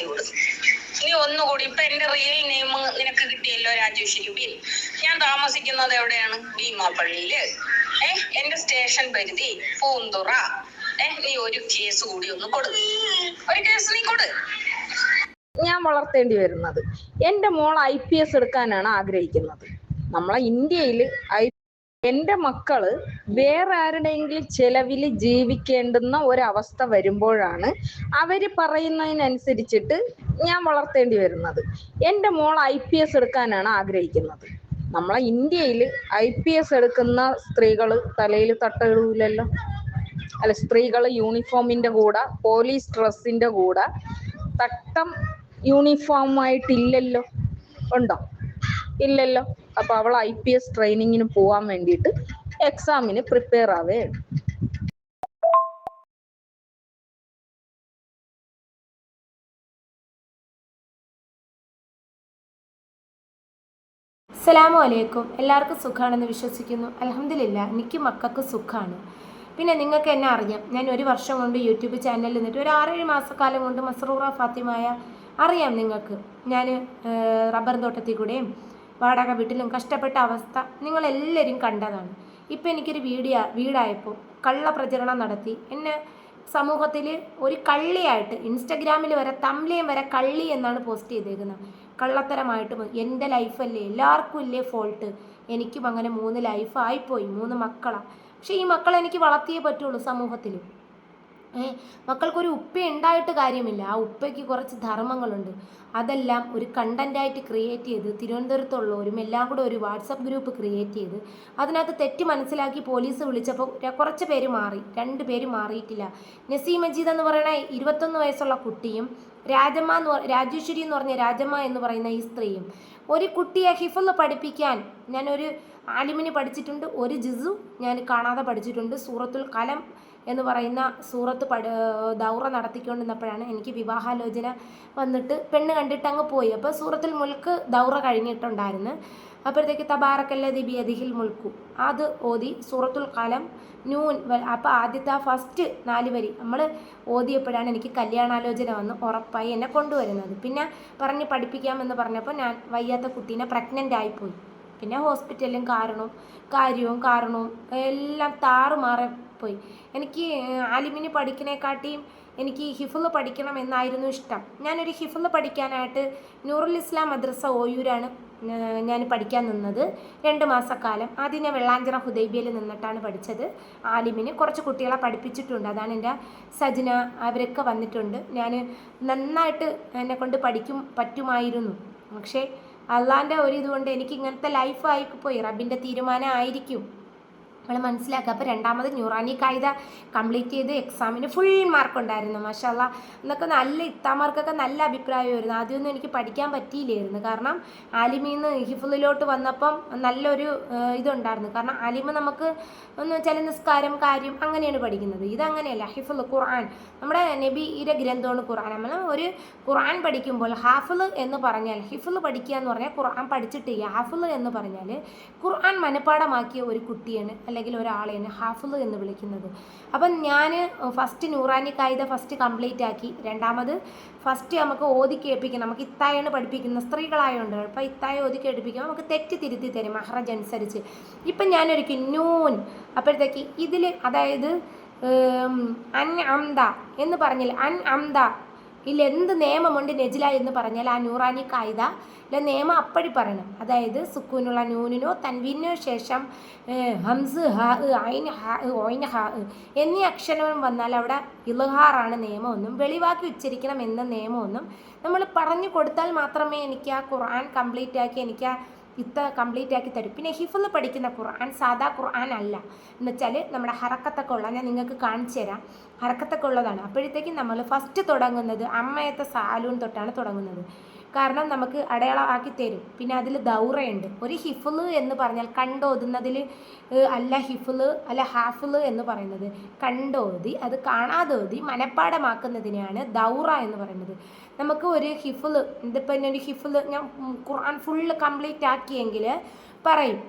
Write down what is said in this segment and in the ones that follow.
കൊടുക്കും നീ ഒന്നുകൂടി ഇപ്പൊ എന്റെ റിയൽ നെയിം നിനക്ക് കിട്ടിയല്ലോ രാജേഷ് രൂപിൽ ഞാൻ താമസിക്കുന്നത് എവിടെയാണ്? ഭീമാപ്പള്ളിയിൽ ഏഹ് എന്റെ സ്റ്റേഷൻ പരിധി പൂന്തുറ. ഏഹ് നീ ഒരു കേസ് കൂടി ഒന്ന് കൊടു. ഒരു കേസ് നീ കൊടു. ഞാൻ വളർത്തേണ്ടി വരുന്നത്. എന്റെ മോൾ ഐ പി എസ് എടുക്കാനാണ് ആഗ്രഹിക്കുന്നത്. നമ്മളെ ഇന്ത്യയിൽ ഐ എന്റെ മക്കൾ വേറെ ആരുടെയെങ്കിലും ചെലവിൽ ജീവിക്കേണ്ടുന്ന ഒരവസ്ഥ വരുമ്പോഴാണ് അവർ പറയുന്നതിനനുസരിച്ചിട്ട് ഞാൻ വളർത്തേണ്ടി വരുന്നത്. എന്റെ മോൾ ഐ പി എസ് എടുക്കാനാണ് ആഗ്രഹിക്കുന്നത്. നമ്മളെ ഇന്ത്യയിൽ ഐ പി എസ് എടുക്കുന്ന സ്ത്രീകൾ തലയിൽ തട്ടയിടൂലല്ലോ. അല്ല സ്ത്രീകൾ യൂണിഫോമിന്റെ കൂടെ പോലീസ് ഡ്രസ്സിന്റെ കൂടെ തട്ടം യൂണിഫോമായിട്ടില്ലല്ലോ. ഉണ്ടോ? ഇല്ലല്ലോ. അപ്പൊ അവൾ ഐ പി എസ് ട്രെയിനിങ്ങിന് പോവാൻ വേണ്ടിയിട്ട് എക്സാമിന് പ്രിപ്പയർ ആവുകയാണ് അസ്സലാമു അലൈക്കും. എല്ലാവർക്കും സുഖമാണെന്ന് വിശ്വസിക്കുന്നു. അലഹമില്ല എനിക്ക് മക്കൾക്ക് സുഖമാണ് പിന്നെ നിങ്ങൾക്ക് എന്നെ അറിയാം. ഞാൻ ഒരു വർഷം കൊണ്ട് യൂട്യൂബ് ചാനലിൽ നിന്നിട്ട് ഒരു ആറേഴ് മാസക്കാലം കൊണ്ട് മസ്റൂറ ഫാത്തിമായ അറിയാം നിങ്ങൾക്ക്. ഞാൻ റബ്ബർ തോട്ടത്തിൽ കൂടെയും വാടക വീട്ടിലും കഷ്ടപ്പെട്ട അവസ്ഥ നിങ്ങളെല്ലാവരും കണ്ടതാണ്. ഇപ്പം എനിക്കൊരു വീടിയ വീടായപ്പോൾ കള്ള പ്രചരണം നടത്തി. എന്നെ സമൂഹത്തിൽ ഒരു കള്ളിയായിട്ട് ഇൻസ്റ്റഗ്രാമിൽ വരെ തമ്മിലേയും വരെ കള്ളി എന്നാണ് പോസ്റ്റ് ചെയ്തേക്കുന്നത്. കള്ളത്തരമായിട്ട് എന്റെ ലൈഫല്ലേ എല്ലാവർക്കും ഇല്ലേ ഫോൾട്ട്. എനിക്കും അങ്ങനെ മൂന്ന് ലൈഫായിപ്പോയി മൂന്ന് മക്കളാണ് പക്ഷേ ഈ മക്കളെ എനിക്ക് വളർത്തിയേ പറ്റുള്ളൂ സമൂഹത്തിൽ മക്കൾക്കൊരു ഉപ്പ ഉണ്ടായിട്ട് കാര്യമില്ല. ആ ഉപ്പയ്ക്ക് കുറച്ച് ധർമ്മങ്ങളുണ്ട്. അതെല്ലാം ഒരു കണ്ടന്റായിട്ട് ക്രിയേറ്റ് ചെയ്ത് തിരുവനന്തപുരത്തുള്ളവരും എല്ലാം കൂടെ ഒരു വാട്സപ്പ് ഗ്രൂപ്പ് ക്രിയേറ്റ് ചെയ്ത് അതിനകത്ത് തെറ്റ് മനസ്സിലാക്കി പോലീസ് വിളിച്ചപ്പോൾ കുറച്ച് പേര് മാറി. രണ്ട് പേര് മാറിയിട്ടില്ല. നസീം മജീദ് എന്ന് പറയുന്ന ഇരുപത്തൊന്ന് വയസ്സുള്ള കുട്ടിയും രാജമ്മ എന്ന് രാജേശ്വരി എന്ന് പറഞ്ഞ രാജമ്മ എന്ന് പറയുന്ന ഈ സ്ത്രീയും ഒരു കുട്ടിയെ ഹിഫൽ പഠിപ്പിക്കാൻ ഞാനൊരു ആലിമിന് പഠിച്ചിട്ടുണ്ട് ഒരു ജിസു ഞാൻ കാണാതെ പഠിച്ചിട്ടുണ്ട്. സൂറത്തുൽ കലം എന്ന് പറയുന്ന സൂറത്ത് പഠ ദൗറ നടത്തിക്കൊണ്ടിരുന്നപ്പോഴാണ് എനിക്ക് വിവാഹാലോചന വന്നിട്ട് പെണ്ണ് കണ്ടിട്ട് അങ്ങ് പോയി. അപ്പോൾ സൂറത്തിൽ മുൽക്ക് ദൗറ കഴിഞ്ഞിട്ടുണ്ടായിരുന്നു. അപ്പോഴത്തേക്ക് തബാറക്കല്ല ദിബി അദിഹിൽ മുൽക്കു. അത് ഓതി സൂറത്തുൽ കലം നൂൻ അപ്പോൾ ആദ്യത്തെ ആ ഫസ്റ്റ് നാല് വരി നമ്മൾ ഓതിയപ്പോഴാണ് എനിക്ക് കല്യാണാലോചന വന്ന് ഉറപ്പായി എന്നെ കൊണ്ടുവരുന്നത്. പിന്നെ പറഞ്ഞ് പഠിപ്പിക്കാമെന്ന് പറഞ്ഞപ്പോൾ ഞാൻ വയ്യാത്ത കുട്ടീനെ പ്രഗ്നന്റ് ആയിപ്പോയി പിന്നെ ഹോസ്പിറ്റലും കാരണവും കാര്യവും കാരണവും എല്ലാം താറുമാറി പോയി. എനിക്ക് ആലിമിന് പഠിക്കണേക്കാട്ടിയും എനിക്ക് ഹിഫുൾ പഠിക്കണം എന്നായിരുന്നു ഇഷ്ടം. ഞാനൊരു ഹിഫുൾ പഠിക്കാനായിട്ട് നൂറുൽ ഇസ്ലാം മദ്രസ ഓയൂരാണ് ഞാൻ പഠിക്കാൻ നിന്നത്. രണ്ട് മാസക്കാലം. ആദ്യം ഞാൻ വെള്ളാഞ്ചിറ ഹുദൈബിയയിൽ നിന്നിട്ടാണ് പഠിച്ചത്. ആലിമിന് കുറച്ച് കുട്ടികളെ പഠിപ്പിച്ചിട്ടുണ്ട്. അതാണ് എന്റെ സജന. അവരൊക്കെ വന്നിട്ടുണ്ട്. ഞാൻ നന്നായിട്ട് എന്നെ കൊണ്ട് പഠിക്കും പറ്റുമായിരുന്നു. പക്ഷേ അള്ളാന്റെ ഒരു ഇതുകൊണ്ട് എനിക്ക് ഇങ്ങനത്തെ ലൈഫായി പോയി റബ്ബിന്റെ തീരുമാനം ആയിരിക്കും. നമ്മൾ മനസ്സിലാക്കുക. അപ്പോൾ രണ്ടാമത് ന്യൂറാനി കായിക കംപ്ലീറ്റ് ചെയ്ത് എക്സാമിന് ഫുൾ മാർക്ക് ഉണ്ടായിരുന്നു. മാഷാല്ല എന്നൊക്കെ നല്ല ഇത്താമാർക്കൊക്കെ നല്ല അഭിപ്രായമായിരുന്നു. ആദ്യമൊന്നും എനിക്ക് പഠിക്കാൻ പറ്റിയില്ലായിരുന്നു. കാരണം ആലിമിന്ന് ഹിഫുലിലോട്ട് വന്നപ്പം നല്ലൊരു ഇതുണ്ടായിരുന്നു. കാരണം ആലിമ നമുക്ക് ഒന്ന് ചില നിസ്കാരം കാര്യം അങ്ങനെയാണ് പഠിക്കുന്നത്. ഇതങ്ങനെയല്ല. ഹിഫുൽ ഖുർആൻ. നമ്മുടെ നബിയുടെ ഗ്രന്ഥമാണ് ഖുർആൻ. നമ്മൾ ഒരു ഖുർആൻ പഠിക്കുമ്പോൾ ഹാഫുൽ എന്ന് പറഞ്ഞാൽ ഹിഫുൽ പഠിക്കുക എന്ന് പറഞ്ഞാൽ ഖുർആൻ പഠിച്ചിട്ട് ഹാഫുൽ എന്ന് പറഞ്ഞാൽ ഖുർആൻ മനഃപ്പാടമാക്കിയ ഒരു കുട്ടിയാണ്. അല്ലെങ്കിൽ ഒരാളെയാണ് ഹാഫിൾ എന്ന് വിളിക്കുന്നത്. അപ്പം ഞാൻ first Noorani Qaida first complete ആക്കി. രണ്ടാമത് ഫസ്റ്റ് നമുക്ക് ഓതി കേൾപ്പിക്കണം നമുക്ക് ഇത്തായാണ് പഠിപ്പിക്കുന്ന സ്ത്രീകളായതുകൊണ്ട് അപ്പോൾ ഇത്തായ ഓതി കേൾപ്പിക്കുമ്പോൾ നമുക്ക് തെറ്റ് തിരുത്തി തരും മഹ്റജ് അനുസരിച്ച്. ഇപ്പം ഞാനൊരിക്കും നൂൻ അപ്പോഴത്തേക്ക് ഇതിൽ അതായത് അൻ അംദ എന്ന് പറഞ്ഞില്ല? അൻ അംദ ഇതിൽ എന്ത് നിയമമുണ്ട് നെജില എന്ന് പറഞ്ഞാൽ ആ നൂറാനി കായിക ഇല്ല നിയമം അപ്പടി പറയണം. അതായത് സുക്കൂനുള്ള നൂനിനോ തൻവീനോ ശേഷം ഹംസ് ഹ ഐൻ ഹ ഓയിൻ ഹ എന്നീ അക്ഷരം വന്നാൽ അവിടെ ഇലഹാറാണ് നിയമമൊന്നും വെളിവാക്കി ഉച്ചരിക്കണം എന്ന നിയമമൊന്നും നമ്മൾ പറഞ്ഞു കൊടുത്താൽ മാത്രമേ എനിക്ക് ആ ഖുർആൻ കംപ്ലീറ്റ് ആക്കി എനിക്ക് ആ ഇത്ത കംപ്ലീറ്റ് ആക്കി തരും. പിന്നെ ഹിഫിൾ പഠിക്കുന്ന ഖുർആൻ സാധാ ഖുർആൻ അല്ല. എന്ന് വെച്ചാൽ നമ്മുടെ ഹറക്കത്തൊക്കെ ഉള്ള ഞാൻ നിങ്ങൾക്ക് കാണിച്ചു തരാം. ഹറക്കത്തൊക്കെ ഉള്ളതാണ്. അപ്പോഴത്തേക്കും നമ്മൾ ഫസ്റ്റ് തുടങ്ങുന്നത് അമ്മയത്തെ സാലൂൺ തൊട്ടാണ് തുടങ്ങുന്നത്. കാരണം നമുക്ക് അടയാളമാക്കി തരും പിന്നെ അതിൽ ദൗറയുണ്ട്. ഒരു ഹിഫിൾ എന്ന് പറഞ്ഞാൽ കണ്ടോതുന്നതിൽ അല്ല ഹിഫിൾ അല്ല ഹാഫിൾ എന്ന് പറയുന്നത്. കണ്ടോതി അത് കാണാതോതി മനഃപ്പാടമാക്കുന്നതിനെയാണ് ദൗറ എന്ന് പറയുന്നത്. നമുക്ക് ഒരു ഹിഫിൾ ഇതിപ്പോൾ ഒരു ഹിഫിൾ ഞാൻ ഖുർആൻ ഫുള്ള് കംപ്ലീറ്റ് ആക്കിയെങ്കിൽ പറയും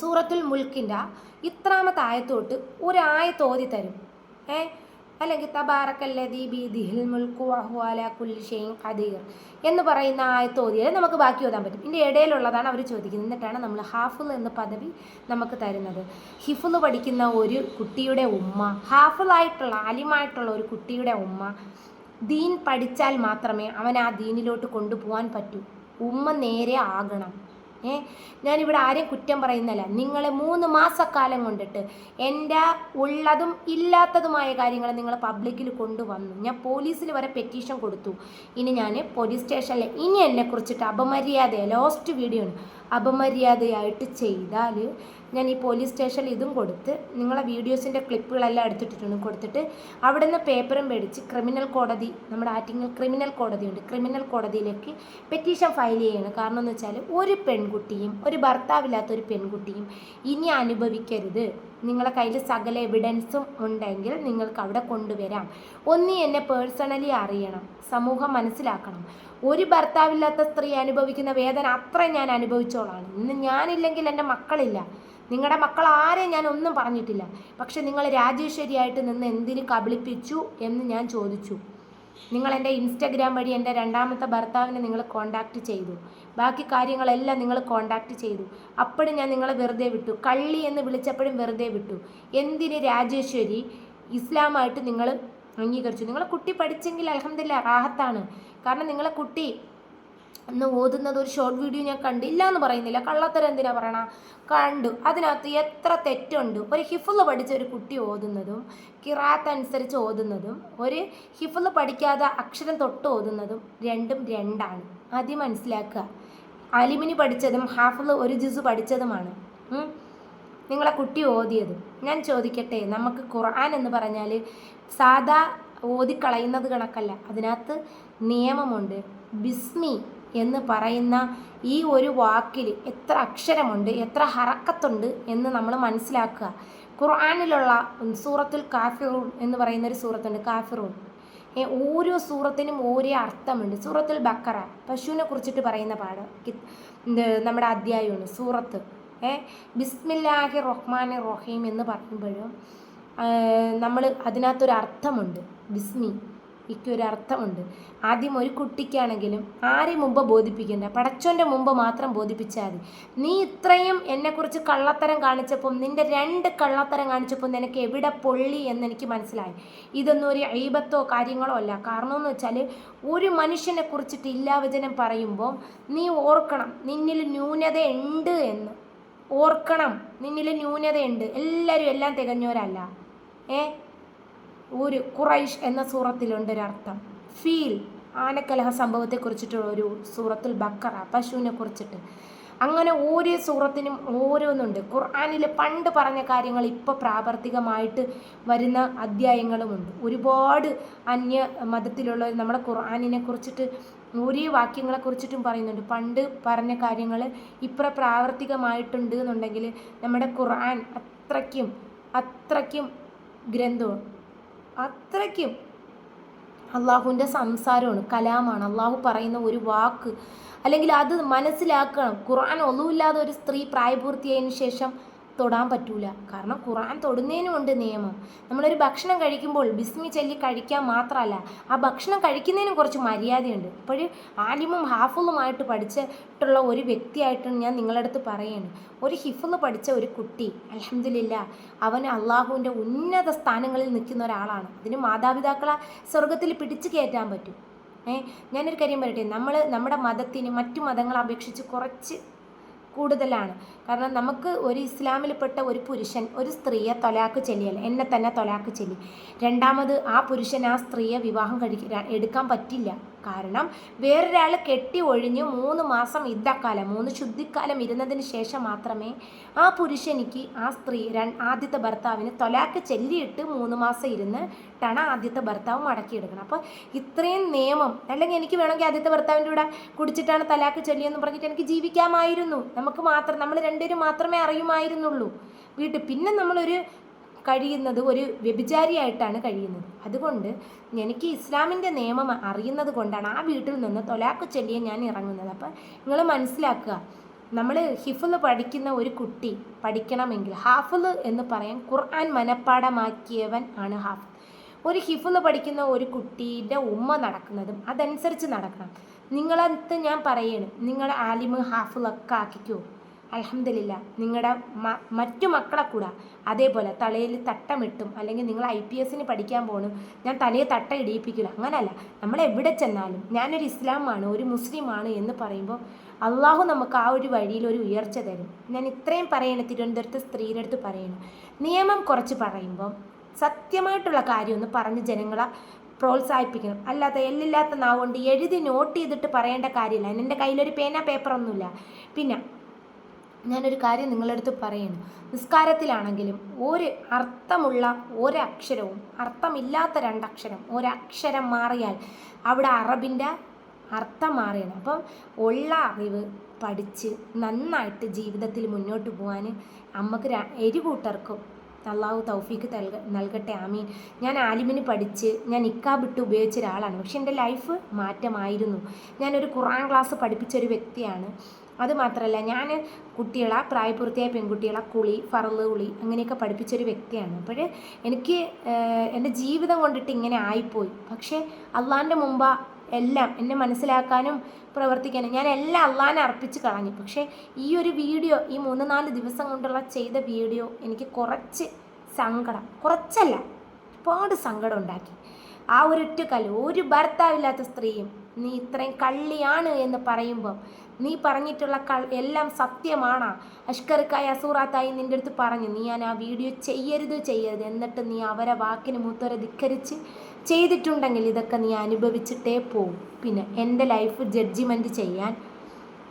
സൂറത്തുൽ മുൽക്കിന്റെ ഇത്രാമത്തെ ആയത്തോട്ട് ഒരായത്ത് ഓതി തരും ഏ അല്ലെങ്കിൽ തബാറക്കല്ലതി ബീദിഹിൽ മുൽക്കു അഹ്വാല ഷൈഇൻ ഖദീർ എന്ന് പറയുന്ന ആയത്ത് ഓതിയാൽ നമുക്ക് ബാക്കി ഓതാൻ പറ്റും. ഇതിന്റെ ഇടയിലുള്ളതാണ് അവർ ചോദിക്കുന്നത്. എന്നിട്ടാണ് നമ്മൾ ഹാഫുൽ എന്ന പദവി നമുക്ക് തരുന്നത്. ഹിഫുൽ പഠിക്കുന്ന ഒരു കുട്ടിയുടെ ഉമ്മ ഹാഫിളായിട്ടുള്ള ആലിമായിട്ടുള്ള ഒരു കുട്ടിയുടെ ഉമ്മ ദീൻ പഠിച്ചാൽ മാത്രമേ അവൻ ആ ദീനിലോട്ട് കൊണ്ടുപോകാൻ പറ്റൂ. ഉമ്മ നേരെ ആകണം. ഏ? ഞാനിവിടെ ആരെയും കുറ്റം പറയുന്നല്ല നിങ്ങൾ മൂന്ന് മാസക്കാലം കൊണ്ടിട്ട് എന്റെ ഉള്ളതും ഇല്ലാത്തതുമായ കാര്യങ്ങൾ നിങ്ങൾ പബ്ലിക്കിൽ കൊണ്ടുവന്നു. ഞാൻ പോലീസിൽ വരെ പെറ്റീഷൻ കൊടുത്തു. ഇനി ഞാൻ പോലീസ് സ്റ്റേഷനിൽ ഇനി എന്നെക്കുറിച്ചിട്ട് അപമര്യാദ ലോസ്റ്റ് വീഡിയോ ആണ്. അപമര്യാദയായിട്ട് ചെയ്താൽ ഞാൻ ഈ പോലീസ് സ്റ്റേഷനിൽ ഇതും കൊടുത്ത് നിങ്ങളെ വീഡിയോസിന്റെ ക്ലിപ്പുകളെല്ലാം എടുത്തിട്ടിട്ടുണ്ട്. കൊടുത്തിട്ട് അവിടെ നിന്ന് പേപ്പറും മേടിച്ച് ക്രിമിനൽ കോടതി നമ്മുടെ ആറ്റിങ്ങൽ ക്രിമിനൽ കോടതിയുണ്ട്. ക്രിമിനൽ കോടതിയിലേക്ക് പെറ്റീഷൻ ഫയൽ ചെയ്യണം. കാരണം എന്ന് വെച്ചാൽ ഒരു പെൺകുട്ടിയും ഒരു ഭർത്താവില്ലാത്ത ഒരു പെൺകുട്ടിയും ഇനി അനുഭവിക്കരുത്. നിങ്ങളെ കയ്യിൽ സകല എവിഡൻസും ഉണ്ടെങ്കിൽ നിങ്ങൾക്ക് അവിടെ കൊണ്ടുവരാം. ഒന്ന് എന്നെ പേഴ്സണലി അറിയണം സമൂഹം മനസ്സിലാക്കണം. ഒരു ഭർത്താവില്ലാത്ത സ്ത്രീ അനുഭവിക്കുന്ന വേദന അത്ര ഞാൻ അനുഭവിച്ചോളാണ്. ഇന്ന് ഞാനില്ലെങ്കിൽ എന്റെ മക്കളില്ല. നിങ്ങളുടെ മക്കൾ ആരെയും ഞാൻ ഒന്നും പറഞ്ഞിട്ടില്ല. പക്ഷെ നിങ്ങൾ രാജേശ്വരിയായിട്ട് നിന്ന് എന്തിന് കബളിപ്പിച്ചു എന്ന് ഞാൻ ചോദിച്ചു. നിങ്ങൾ എന്റെ ഇൻസ്റ്റഗ്രാം വഴി എന്റെ രണ്ടാമത്തെ ഭർത്താവിനെ നിങ്ങൾ കോണ്ടാക്ട് ചെയ്തു. ബാക്കി കാര്യങ്ങളെല്ലാം നിങ്ങൾ കോണ്ടാക്ട് ചെയ്തു. അപ്പോഴും ഞാൻ നിങ്ങളെ വെറുതെ വിട്ടു. കള്ളി എന്ന് വിളിച്ചപ്പോഴും വെറുതെ വിട്ടു. എന്തിന് രാജേശ്വരി ഇസ്ലാമായിട്ട് നിങ്ങൾ അംഗീകരിച്ചു? നിങ്ങളെ കുട്ടി പഠിച്ചെങ്കിൽ അലഹമില്ല റാഹത്താണ്. കാരണം നിങ്ങളെ കുട്ടി അന്ന് ഓതുന്നത് ഒരു ഷോർട്ട് വീഡിയോ ഞാൻ കണ്ടില്ല എന്ന് പറയുന്നില്ല. കള്ളത്തരം എന്തിനാ പറയണ? കണ്ടു. അതിനകത്ത് എത്ര തെറ്റുണ്ട്. ഒരു ഹിഫുള്ള പഠിച്ച ഒരു കുട്ടി ഓതുന്നതും കിറാത്ത് അനുസരിച്ച് ഓതുന്നതും ഒരു ഹിഫുള്ള പഠിക്കാതെ അക്ഷരം തൊട്ട് ഓതുന്നതും രണ്ടും രണ്ടാണ്. ആദ്യം മനസ്സിലാക്കുക അലിമിനി പഠിച്ചതും ഹാഫിൾ ഒരു ജിസു പഠിച്ചതുമാണ്. നിങ്ങളെ കുട്ടി ഓതിയതും. ഞാൻ ചോദിക്കട്ടെ നമുക്ക് ഖുർആൻ എന്ന് പറഞ്ഞാൽ സാധാ ഓതിക്കളയുന്നത് കണക്കല്ല. അതിനകത്ത് നിയമമുണ്ട്. ബിസ്മി എന്ന് പറയുന്ന ഈ ഒരു വാക്കിൽ എത്ര അക്ഷരമുണ്ട് എത്ര ഹറക്കത്തുണ്ട് എന്ന് നമ്മൾ മനസ്സിലാക്കുക. ഖുർആാനിലുള്ള സൂറത്തുൽ കാഫിറൂൺ എന്ന് പറയുന്ന ഒരു സൂറത്തുണ്ട് കാഫിറൂൺ. ഓരോ സൂറത്തിനും ഓരോ അർത്ഥമുണ്ട്. സൂറത്തുൽ ബക്കറ പശുവിനെ കുറിച്ചിട്ട് പറയുന്ന പാട് നമ്മുടെ അധ്യായമാണ് സൂറത്ത്. ഏ ബിസ്മില്ലാഹി റഹ്മാൻ റഹീം എന്ന് പറയുമ്പോഴും നമ്മൾ അതിനകത്തൊരു അർത്ഥമുണ്ട് ബിസ്മി. ഒരു അർത്ഥമുണ്ട് ആദ്യം ഒരു കുട്ടിക്കാണെങ്കിലും ആരെയും മുമ്പ് ബോധിപ്പിക്കണ്ട പടച്ചോന്റെ മുമ്പ് മാത്രം ബോധിപ്പിച്ചാൽ മതി. നീ ഇത്രയും എന്നെക്കുറിച്ച് കള്ളത്തരം കാണിച്ചപ്പം നിന്റെ രണ്ട് കള്ളത്തരം കാണിച്ചപ്പോൾ നിനക്ക് എവിടെ പൊള്ളി എന്നെനിക്ക് മനസ്സിലായി. ഇതൊന്നും ഒരു അയ്യബത്തോ കാര്യങ്ങളോ അല്ല. കാരണം എന്ന് വെച്ചാൽ ഒരു മനുഷ്യനെ കുറിച്ചിട്ട് ഇല്ലാവചനം പറയുമ്പോൾ നീ ഓർക്കണം നിന്നിൽ ന്യൂനത ഉണ്ട് എന്ന്. ഓർക്കണം നിന്നിൽ ന്യൂനതയുണ്ട്. എല്ലാവരും എല്ലാം തികഞ്ഞവരല്ല. ഏ? ഒരു ഖുറൈഷ് എന്ന സൂറത്തിലുണ്ട് ഒരർത്ഥം. ഫീൽ ആനക്കലഹ സംഭവത്തെക്കുറിച്ചിട്ടുള്ള ഒരു സൂറത്തുൽ ബക്കറ പശുവിനെ കുറിച്ചിട്ട്. അങ്ങനെ ഓരോ സൂറത്തിനും ഓരോന്നുണ്ട്. ഖുർആാനിൽ പണ്ട് പറഞ്ഞ കാര്യങ്ങൾ ഇപ്പോൾ പ്രാവർത്തികമായിട്ട് വരുന്ന അധ്യായങ്ങളുമുണ്ട്. ഒരുപാട് അന്യ മതത്തിലുള്ള നമ്മുടെ ഖുർആാനിനെ കുറിച്ചിട്ട് ഓരോ വാക്യങ്ങളെ കുറിച്ചിട്ടും പറയുന്നുണ്ട്. പണ്ട് പറഞ്ഞ കാര്യങ്ങൾ ഇപ്പം പ്രാവർത്തികമായിട്ടുണ്ട് എന്നുണ്ടെങ്കിൽ നമ്മുടെ ഖുർആൻ അത്രയ്ക്കും അത്രയ്ക്കും ഗ്രന്ഥവും അത്രയ്ക്കും അള്ളാഹുവിന്റെ സംസാരമാണ് കലാമാണ്. അള്ളാഹു പറയുന്ന ഒരു വാക്ക് അല്ലെങ്കിൽ അത് മനസ്സിലാക്കണം. ഖുർആൻ ഒന്നുമില്ലാതെ ഒരു സ്ത്രീ പ്രായപൂർത്തിയായതിനു ശേഷം തൊടാൻ പറ്റൂല. കാരണം ഖുർആൻ തൊടുന്നതിനുമുണ്ട് നിയമം. നമ്മളൊരു ഭക്ഷണം കഴിക്കുമ്പോൾ ബിസ്മി ചൊല്ലി കഴിക്കാൻ മാത്രമല്ല ആ ഭക്ഷണം കഴിക്കുന്നതിനും കുറച്ച് മര്യാദയുണ്ട്. ഇപ്പോഴും ആലിമും ഹാഫുളുമായിട്ട് പഠിച്ചിട്ടുള്ള ഒരു വ്യക്തിയായിട്ടാണ് ഞാൻ നിങ്ങളുടെ അടുത്ത് പറയുന്നത് ഒരു ഹിഫുൾ പഠിച്ച ഒരു കുട്ടി അലഹമില്ല അവൻ അള്ളാഹുവിന്റെ ഉന്നത സ്ഥാനങ്ങളിൽ നിൽക്കുന്ന ഒരാളാണ്. അതിന് മാതാപിതാക്കളെ സ്വർഗത്തിൽ പിടിച്ചു കയറ്റാൻ പറ്റും. ഏ ഞാനൊരു കാര്യം പറയട്ടെ? നമ്മൾ നമ്മുടെ മതത്തിന് മറ്റു മതങ്ങളെ അപേക്ഷിച്ച് കുറച്ച് കൂടുതലാണ്. കാരണം നമുക്ക് ഒരു ഇസ്ലാമിൽപ്പെട്ട ഒരു പുരുഷൻ ഒരു സ്ത്രീയെ തൊലാക്ക് ചെല്ലിയല്ല എന്നെ തന്നെ തൊലാക്ക് ചെല്ലി. രണ്ടാമത് ആ പുരുഷൻ ആ സ്ത്രീയെ വിവാഹം കഴിക്ക എടുക്കാൻ പറ്റില്ല. കാരണം വേറൊരാൾ കെട്ടി ഒഴിഞ്ഞ് മൂന്ന് മാസം ഇദ്ദക്കാലം മൂന്ന് ശുദ്ധിക്കാലം ഇരുന്നതിന് ശേഷം മാത്രമേ ആ പുരുഷനിക്ക് ആ സ്ത്രീ ആദ്യത്തെ ഭർത്താവിന് തൊലാക്ക് ചെല്ലിയിട്ട് മൂന്ന് മാസം ഇരുന്നിട്ടാണ് ആദ്യത്തെ ഭർത്താവ് മടക്കിയെടുക്കണം അപ്പോൾ ഇത്രയും നിയമം അല്ലെങ്കിൽ എനിക്ക് വേണമെങ്കിൽ ആദ്യത്തെ ഭർത്താവിന്റെ കൂടെ കുടിച്ചിട്ടാണ് തലാക്ക് ചൊല്ലിയെന്ന് പറഞ്ഞിട്ട് എനിക്ക് ജീവിക്കാമായിരുന്നു. നമുക്ക് മാത്രം നമ്മൾ രണ്ടുപേരും മാത്രമേ അറിയുമായിരുന്നുള്ളൂ. വീട്ടിൽ പിന്നെ നമ്മളൊരു കഴിയുന്നത് ഒരു വ്യഭിചാരിയായിട്ടാണ് കഴിയുന്നത്. അതുകൊണ്ട് എനിക്ക് ഇസ്ലാമിന്റെ നിയമം അറിയുന്നത് കൊണ്ടാണ് ആ വീട്ടിൽ നിന്ന് തൊലാക്ക് ചൊല്ലിയ ഞാൻ ഇറങ്ങുന്നത്. അപ്പം നിങ്ങൾ മനസ്സിലാക്കുക നമ്മൾ ഹിഫുൽ പഠിക്കുന്ന ഒരു കുട്ടി പഠിക്കണമെങ്കിൽ ഹാഫിൾ എന്ന് പറയാൻ ഖുർആൻ മനഃപ്പാടമാക്കിയവൻ ആണ് ഹാഫ് ഒരു ഹിഫുന്ന് പഠിക്കുന്ന ഒരു കുട്ടീന്റെ ഉമ്മ നടക്കുന്നതും അതനുസരിച്ച് നടക്കണം. നിങ്ങളടുത്ത് ഞാൻ പറയണം നിങ്ങളുടെ ആലിമ് ഹാഫുലൊക്കെ ആക്കിക്കോ. അലഹമില്ല നിങ്ങളുടെ മറ്റു മക്കളെ കൂടെ. അതേപോലെ തലയിൽ തട്ടമിട്ടും അല്ലെങ്കിൽ നിങ്ങൾ ഐ പി എസിന് പഠിക്കാൻ പോകണം ഞാൻ തലയെ തട്ട ഇടിയിപ്പിക്കില്ല. അങ്ങനല്ല. നമ്മൾ എവിടെ ചെന്നാലും ഞാനൊരു ഇസ്ലാമാണ് ഒരു മുസ്ലിമാണ് എന്ന് പറയുമ്പോൾ അള്ളാഹു നമുക്ക് ആ ഒരു വഴിയിൽ ഒരു ഉയർച്ച തരും. ഞാൻ ഇത്രയും പറയണ തിരുവനന്തപുരത്ത് സ്ത്രീയുടെ അടുത്ത് പറയണം. നിയമം കുറച്ച് പറയുമ്പോൾ സത്യമായിട്ടുള്ള കാര്യം ഒന്ന് പറഞ്ഞ് ജനങ്ങളെ പ്രോത്സാഹിപ്പിക്കണം. അല്ലാതെ എല്ലില്ലാത്ത നാവുകൊണ്ട് എഴുതി നോട്ട് ചെയ്തിട്ട് പറയേണ്ട കാര്യമില്ല എന്റെ കയ്യിലൊരു പേന പേപ്പറൊന്നുമില്ല. പിന്നെ ഞാനൊരു കാര്യം നിങ്ങളടുത്ത് പറയുന്നു. നിസ്കാരത്തിലാണെങ്കിലും ഒരു അർത്ഥമുള്ള ഒരക്ഷരവും അർത്ഥമില്ലാത്ത രണ്ടക്ഷരം ഒരക്ഷരം മാറിയാൽ അവിടെ അറബിന്റെ അർത്ഥം മാറിയാണ്. അപ്പം ഉള്ള അറിവ് പഠിച്ച് നന്നായിട്ട് ജീവിതത്തിൽ മുന്നോട്ട് പോകാൻ അമ്മയ്ക്ക് എരികൂട്ടർക്കും അള്ളാഹു തൗഫീക്ക് നൽക നൽകട്ടെ ആമീൻ. ഞാൻ ആലിമിന് പഠിച്ച് ഞാൻ ഇക്കാബിട്ട് ഉപയോഗിച്ച ഒരാളാണ് പക്ഷെ എന്റെ ലൈഫ് മാറ്റമായിരുന്നു. ഞാനൊരു ഖുറാൻ ക്ലാസ് പഠിപ്പിച്ച ഒരു വ്യക്തിയാണ്. അത് മാത്രമല്ല ഞാൻ കുട്ടികളെ പ്രായപൂർത്തിയായ പെൺകുട്ടികളെ കുളി ഫറൽ കുളി അങ്ങനെയൊക്കെ പഠിപ്പിച്ചൊരു വ്യക്തിയാണ്. അപ്പോൾ എനിക്ക് എന്റെ ജീവിതം കൊണ്ടിട്ട് ഇങ്ങനെ ആയിപ്പോയി. പക്ഷേ അള്ളാന്റെ മുമ്പ് എല്ലാം എന്നെ മനസ്സിലാക്കാനും പ്രവർത്തിക്കാനും ഞാൻ എല്ലാം അള്ളാനെ അർപ്പിച്ച് കളഞ്ഞു. പക്ഷേ ഈ ഒരു വീഡിയോ ഈ മൂന്ന് നാല് ദിവസം കൊണ്ടുള്ള ചെയ്ത വീഡിയോ എനിക്ക് കുറച്ച് സങ്കടം കുറച്ചല്ല ഒരുപാട് സങ്കടം ഉണ്ടാക്കി. ആ ഒരൊറ്റ കല്ല് ഒരു ഭർത്താവില്ലാത്ത സ്ത്രീയും നീ ഇത്രയും കള്ളിയാണ് എന്ന് പറയുമ്പോൾ നീ പറഞ്ഞിട്ടുള്ള കൾ എല്ലാം സത്യമാണ്. അഷ്കർക്കായി അസൂറാത്തായി നിന്റെ അടുത്ത് പറഞ്ഞു നീ ഞാൻ ആ വീഡിയോ ചെയ്യരുത് ചെയ്യരുത്. എന്നിട്ട് നീ അവരെ വാക്കിന് മൂത്തവരെ ധിക്കരിച്ച് ചെയ്തിട്ടുണ്ടെങ്കിൽ ഇതൊക്കെ നീ അനുഭവിച്ചിട്ടേ പോവും. പിന്നെ എന്റെ ലൈഫ് ജഡ്ജിമെന്റ് ചെയ്യാൻ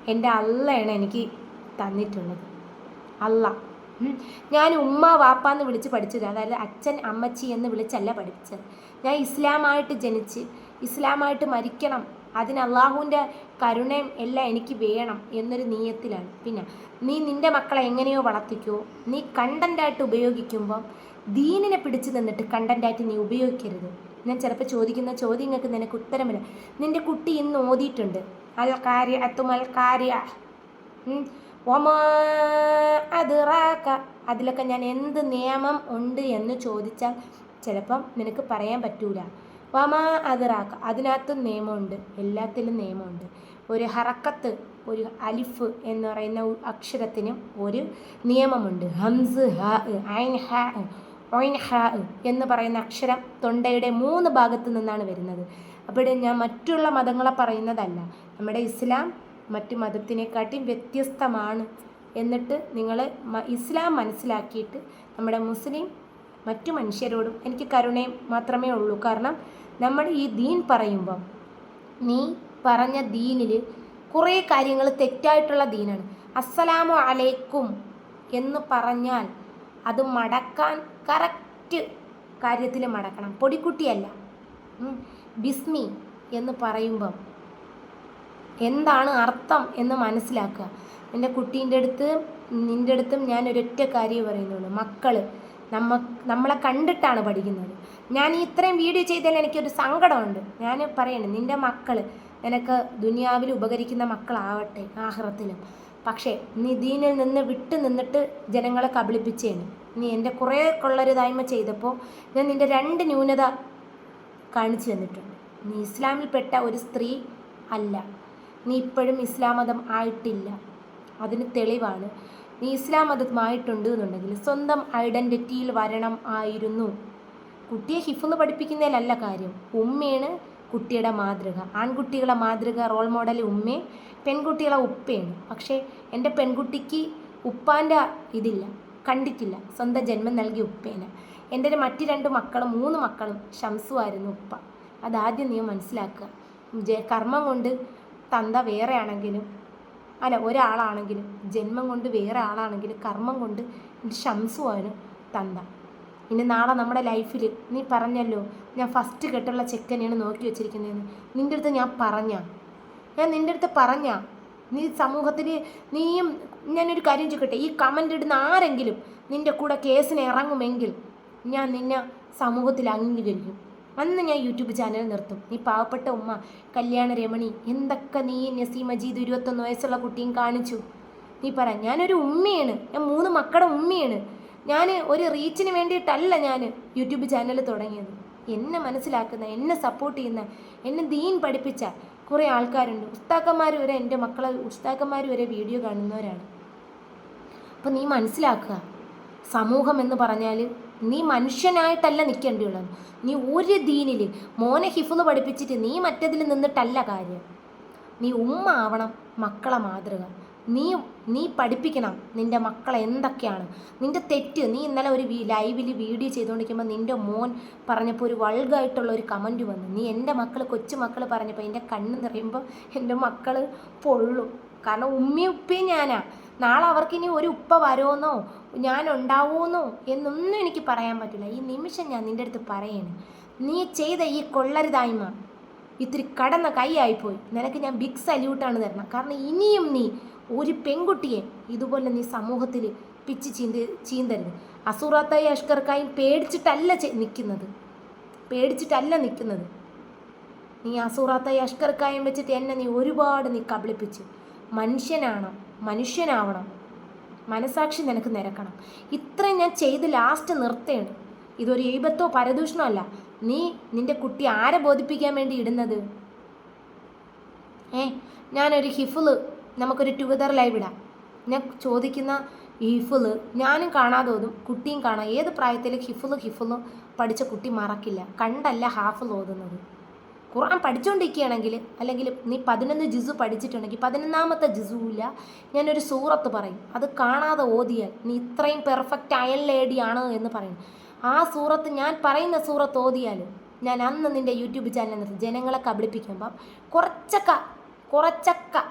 എന്റെ അള്ളയാണ് എനിക്ക് തന്നിട്ടുള്ളത്. അല്ല ഞാൻ ഉമ്മ വാപ്പ എന്ന് വിളിച്ച് പഠിച്ചത്. അതായത് അച്ഛൻ അമ്മച്ചി എന്ന് വിളിച്ചല്ല പഠിപ്പിച്ചത്. ഞാൻ ഇസ്ലാമായിട്ട് ജനിച്ച് ഇസ്ലാമായിട്ട് മരിക്കണം. അതിന് അള്ളാഹുവിന്റെ കരുണയും എല്ലാം എനിക്ക് വേണം എന്നൊരു നീയത്തിലാണ്. പിന്നെ നീ നിന്റെ മക്കളെ എങ്ങനെയോ വളർത്തിക്കോ. നീ കണ്ടന്റായിട്ട് ഉപയോഗിക്കുമ്പോൾ ദീനിനെ പിടിച്ചു നിന്നിട്ട് കണ്ടന്റായിട്ട് നീ ഉപയോഗിക്കരുത്. ഞാൻ ചിലപ്പോൾ ചോദിക്കുന്ന ചോദ്യങ്ങൾക്ക് നിനക്ക് ഉത്തരമില്ല. നിന്റെ കുട്ടി ഇന്ന് ഓതിയിട്ടുണ്ട്. അൽ കാര്യ അത്തുമൽ കാര്യ. അതിലൊക്കെ ഞാൻ എന്ത് നിയമം ഉണ്ട് എന്ന് ചോദിച്ചാൽ ചിലപ്പം നിനക്ക് പറയാൻ പറ്റൂല. വമാ അതിറാക്ക അതിനകത്ത് നിയമമുണ്ട്. എല്ലാത്തിലും നിയമമുണ്ട്. ഒരു ഹറക്കത്ത് ഒരു അലിഫ് എന്ന് പറയുന്ന അക്ഷരത്തിന് ഒരു നിയമമുണ്ട്. ഹംസ് ഹ ഐൻ ഹ ഒയിൻ ഹ എന്ന് പറയുന്ന അക്ഷരം തൊണ്ടയുടെ മൂന്ന് ഭാഗത്തു നിന്നാണ് വരുന്നത്. അവിടെ ഞാൻ മറ്റുള്ള മതങ്ങളെ പറയുന്നതല്ല. നമ്മുടെ ഇസ്ലാം മറ്റു മതത്തിനെക്കാട്ടിയും വ്യത്യസ്തമാണ് എന്നിട്ട് നിങ്ങൾ ഇസ്ലാം മനസ്സിലാക്കിയിട്ട് നമ്മുടെ മുസ്ലിം മറ്റു മനുഷ്യരോടും എനിക്ക് കരുണയും മാത്രമേ ഉള്ളൂ. കാരണം നമ്മൾ ഈ ദീൻ പറയുമ്പം നീ പറഞ്ഞ ദീനിൽ കുറേ കാര്യങ്ങൾ തെറ്റായിട്ടുള്ള ദീനാണ്. അസ്സലാമു അലൈക്കും എന്ന് പറഞ്ഞാൽ അത് മടക്കാൻ കറക്റ്റ് കാര്യത്തിൽ മടക്കണം. പൊടിക്കുട്ടിയല്ല. ബിസ്മി എന്ന് പറയുമ്പം എന്താണ് അർത്ഥം എന്ന് മനസ്സിലാക്കുക. എന്റെ കുട്ടീന്റെ അടുത്ത് നിന്റെ അടുത്തും ഞാൻ ഒരൊറ്റ കാര്യം പറയുന്നുള്ളൂ. മക്കൾ നമ്മ നമ്മളെ കണ്ടിട്ടാണ് പഠിക്കുന്നത്. ഞാൻ ഇത്രയും വീഡിയോ ചെയ്തതിൽ എനിക്കൊരു സങ്കടമുണ്ട്. ഞാൻ പറയണം നിന്റെ മക്കൾ നിനക്ക് ദുനിയാവിൽ ഉപകരിക്കുന്ന മക്കളാവട്ടെ ആഹ്റത്തിലും. പക്ഷേ നീ ദീനിൽ നിന്ന് വിട്ടു നിന്നിട്ട് ജനങ്ങളെ കബളിപ്പിച്ചേന്. നീ എന്റെ കുറേ കൊള്ളരുതായ്മ ചെയ്തപ്പോൾ ഞാൻ നിന്റെ രണ്ട് ന്യൂനത കാണിച്ചു തന്നിട്ടുണ്ട്. നീ ഇസ്ലാമിൽപ്പെട്ട ഒരു സ്ത്രീ അല്ല. നീ ഇപ്പോഴും ഇസ്ലാം മതം ആയിട്ടില്ല. അതിന് തെളിവാണ് നീ ഇസ്ലാം മതമായിട്ടുണ്ട് എന്നുണ്ടെങ്കിൽ സ്വന്തം ഐഡന്റിറ്റിയിൽ വരണം ആയിരുന്നു. കുട്ടിയെ ഹിഫുന്ന് പഠിപ്പിക്കുന്നതിലല്ല കാര്യം. ഉമ്മയാണ് കുട്ടിയുടെ മാതൃക. ആൺകുട്ടികളെ മാതൃക റോൾ മോഡൽ ഉമ്മയും പെൺകുട്ടികളെ ഉപ്പയാണ്. പക്ഷേ എന്റെ പെൺകുട്ടിക്ക് ഉപ്പാന്റെ ഇതില്ല കണ്ടിട്ടില്ല. സ്വന്തം ജന്മം നൽകിയ ഉപ്പേനെ. എന്റെ മറ്റ് രണ്ട് മക്കളും മൂന്ന് മക്കളും ശംസുമായിരുന്നു ഉപ്പ. അതാദ്യം നീ മനസ്സിലാക്കുക. കർമ്മം കൊണ്ട് തന്ത വേറെ ആണെങ്കിലും അല്ല ഒരാളാണെങ്കിലും ജന്മം കൊണ്ട് വേറെ ആളാണെങ്കിലും കർമ്മം കൊണ്ട് ഷംസുവാണ് തന്ന. ഇനി നാളെ നമ്മുടെ ലൈഫിൽ നീ പറഞ്ഞല്ലോ ഞാൻ ഫസ്റ്റ് കെട്ടുള്ള ചെക്കനെയാണ് നോക്കി വെച്ചിരിക്കുന്നതെന്ന്. നിന്റെ അടുത്ത് ഞാൻ പറഞ്ഞ? ഞാൻ നിന്റെ അടുത്ത് പറഞ്ഞ? നീ സമൂഹത്തിൽ നീയും ഞാനൊരു കാര്യം ചോദിക്കട്ടെ ഈ കമന്റ് ഇടുന്ന ആരെങ്കിലും നിന്റെ കൂടെ കേസിന് ഇറങ്ങുമെങ്കിൽ ഞാൻ നിന്നെ സമൂഹത്തിൽ അംഗീകരിക്കും. അന്ന് ഞാൻ യൂട്യൂബ് ചാനൽ നിർത്തും. നീ പാവപ്പെട്ട ഉമ്മ കല്യാണ രമണി എന്തൊക്കെ നീ നസീം മജീദ് ഇരുപത്തൊന്ന് വയസ്സുള്ള കുട്ടിയും കാണിച്ചു. നീ പറ ഞാനൊരു ഉമ്മയാണ്. ഞാൻ മൂന്ന് മക്കളുടെ ഉമ്മയാണ്. ഞാൻ ഒരു റീച്ചിന് വേണ്ടിയിട്ടല്ല ഞാൻ യൂട്യൂബ് ചാനൽ തുടങ്ങിയത്. എന്നെ മനസ്സിലാക്കുന്ന എന്നെ സപ്പോർട്ട് ചെയ്യുന്ന എന്നെ ദീൻ പഠിപ്പിച്ച കുറേ ആൾക്കാരുണ്ട്. ഉസ്താക്കന്മാർ വരെ എന്റെ മക്കളെ ഉസ്താക്കന്മാർ വരെ വീഡിയോ കാണുന്നവരാണ്. അപ്പോൾ നീ മനസ്സിലാക്കുക സമൂഹം എന്ന് പറഞ്ഞാൽ നീ മനുഷ്യനായിട്ടല്ല നിൽക്കേണ്ടിയുള്ളത് നീ ഒരു ദീനിൽ മോനെ ഹിഫുന്ന് പഠിപ്പിച്ചിട്ട് നീ മറ്റതിൽ നിന്നിട്ടല്ല കാര്യം. നീ ഉമ്മ ആവണം മക്കളെ മാതൃക. നീ നീ പഠിപ്പിക്കണം നിന്റെ മക്കളെ എന്തൊക്കെയാണ്. നിന്റെ തെറ്റ് നീ ഇന്നലെ ഒരു ലൈവിൽ വീഡിയോ ചെയ്തുകൊണ്ടിരിക്കുമ്പോൾ നിന്റെ മോൻ പറഞ്ഞപ്പോൾ ഒരു വൾഗായിട്ടുള്ള ഒരു കമന്റ് വന്നു. നീ എന്റെ മക്കൾ കൊച്ചു മക്കൾ പറഞ്ഞപ്പോൾ എന്റെ കണ്ണ് നിറയുമ്പോൾ എന്റെ മക്കൾ പൊള്ളും. കാരണം ഉമ്മയും ഉപ്പയും ഞാനാ. നാളെ അവർക്കിനി ഒരു ഉപ്പ വരുമെന്നോ? ഞാൻ ഉണ്ടാവുമെന്നോ എന്നൊന്നും എനിക്ക് പറയാൻ പറ്റില്ല. ഈ നിമിഷം ഞാൻ നിന്റെ അടുത്ത് പറയാണ്. നീ ചെയ്ത ഈ കൊള്ളരുതായ്മ ഇത്തിരി കടന്ന കൈയായിപ്പോയി. നിനക്ക് ഞാൻ ബിഗ് സല്യൂട്ടാണ് തരണം കാരണം ഇനിയും നീ ഒരു പെൺകുട്ടിയെ ഇതുപോലെ നീ സമൂഹത്തിൽ പിച്ച് ചീന്തി ചീന്തരുത്. അസുറാത്തായി അഷ്കർക്കായും പേടിച്ചിട്ടല്ല നിൽക്കുന്നത് പേടിച്ചിട്ടല്ല നിൽക്കുന്നത് നീ അസുറാത്തായി അഷ്കർക്കായും വെച്ചിട്ട് എന്നെ നീ ഒരുപാട് നീ കബളിപ്പിച്ച്. മനുഷ്യനാണോ മനുഷ്യനാവണം. മനസാക്ഷി നിനക്ക് നിരക്കണം. ഇത്രയും ഞാൻ ചെയ്ത് ലാസ്റ്റ് നിർത്തേണ്ട ഇതൊരു ഈപത്തോ പരദൂഷണോ അല്ല. നീ നിന്റെ കുട്ടി ആരെ ബോധിപ്പിക്കാൻ വേണ്ടി ഇടുന്നത്? ഏ ഞാനൊരു ഹിഫിൾ. നമുക്കൊരു ടുഗദർ ലൈവ് ഞാൻ ചോദിക്കുന്ന ഹിഫിൾ ഞാനും കാണാതെ ഓതും കുട്ടിയും കാണാം. ഏത് പ്രായത്തിൽ ഹിഫിൾ ഹിഫുൾ പഠിച്ച കുട്ടി മറക്കില്ല. കണ്ടല്ല ഹാഫ് ഓതുന്നത്. ഖുർആൻ പഠിച്ചുകൊണ്ടിരിക്കുകയാണെങ്കിൽ അല്ലെങ്കിൽ നീ പതിനൊന്ന് ജിസു പഠിച്ചിട്ടുണ്ടെങ്കിൽ പതിനൊന്നാമത്തെ ജിസുവില്ല ഞാനൊരു സൂറത്ത് പറയും. അത് കാണാതെ ഓതിയാൽ നീ ഇത്രയും പെർഫെക്റ്റ് അയൽ ലേഡിയാണ് എന്ന് പറയും. ആ സൂറത്ത് ഞാൻ പറയുന്ന സൂറത്ത് ഓതിയാൽ ഞാൻ അന്ന് നിന്റെ യൂട്യൂബ് ചാനലിൽ നിർത്തി ജനങ്ങളെ കബളിപ്പിക്കുമ്പം കുറച്ചൊക്കെ കുറച്ചൊക്കെ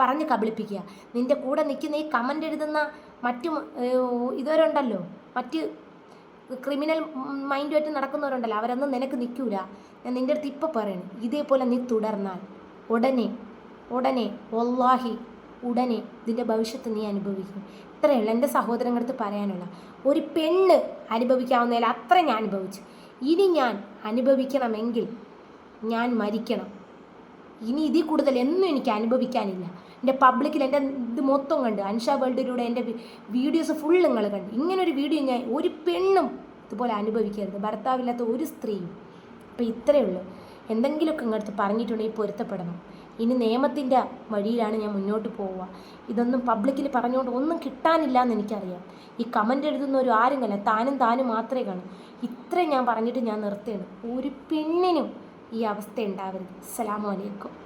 പറഞ്ഞ് കബളിപ്പിക്കുക. നിന്റെ കൂടെ നിൽക്കുന്ന ഈ കമന്റ് എഴുതുന്ന മറ്റു ഇതുവരുണ്ടല്ലോ മറ്റ് ക്രിമിനൽ മൈൻഡുമായിട്ട് നടക്കുന്നവരുണ്ടല്ലോ അവരൊന്നും നിനക്ക് നിൽക്കൂല. ഞാൻ നിന്റെ അടുത്ത് ഇപ്പോൾ പറയണം ഇതേപോലെ നീ തുടർന്നാൽ ഉടനെ ഉടനെ ഒല്ലാഹി ഉടനെ ഇതിന്റെ ഭവിഷ്യത്ത് നീ അനുഭവിക്കും. ഇത്രയുള്ള എന്റെ സഹോദരങ്ങളടുത്ത് പറയാനുള്ള. ഒരു പെണ്ണ് അനുഭവിക്കാവുന്നതിൽ അത്ര ഞാൻ അനുഭവിച്ചു. ഇനി ഞാൻ അനുഭവിക്കണമെങ്കിൽ ഞാൻ മരിക്കണം. ഇനി ഇതിൽ കൂടുതൽ എന്നും എനിക്ക് അനുഭവിക്കാനില്ല. എന്റെ പബ്ലിക്കിൽ എന്റെ ഇത് മൊത്തം കണ്ട് അൻഷ വേൾഡിലൂടെ എന്റെ വീഡിയോസ് ഫുൾ നിങ്ങൾ കണ്ട്. ഇങ്ങനൊരു വീഡിയോ ഞാൻ ഒരു പെണ്ണും ഇതുപോലെ അനുഭവിക്കരുത്. ഭർത്താവില്ലാത്ത ഒരു സ്ത്രീയും അപ്പോൾ ഇത്രയേ ഉള്ളൂ. എന്തെങ്കിലുമൊക്കെ ഇങ്ങടുത്ത് പറഞ്ഞിട്ടുണ്ടെങ്കിൽ പൊരുത്തപ്പെടണം. ഇനി നിയമത്തിന്റെ വഴിയിലാണ് ഞാൻ മുന്നോട്ട് പോവുക. ഇതൊന്നും പബ്ലിക്കിൽ പറഞ്ഞുകൊണ്ട് ഒന്നും കിട്ടാനില്ല എന്ന് എനിക്കറിയാം. ഈ കമന്റ് എഴുതുന്ന ഒരു ആരും കല്ല താനും താനും മാത്രമേ കാണൂ. ഇത്രയും ഞാൻ പറഞ്ഞിട്ട് ഞാൻ നിർത്തുകയാണ്. ഒരു പെണ്ണിനും ഈ അവസ്ഥ ഉണ്ടാവരുത്. അസ്സലാമു അലൈക്കും.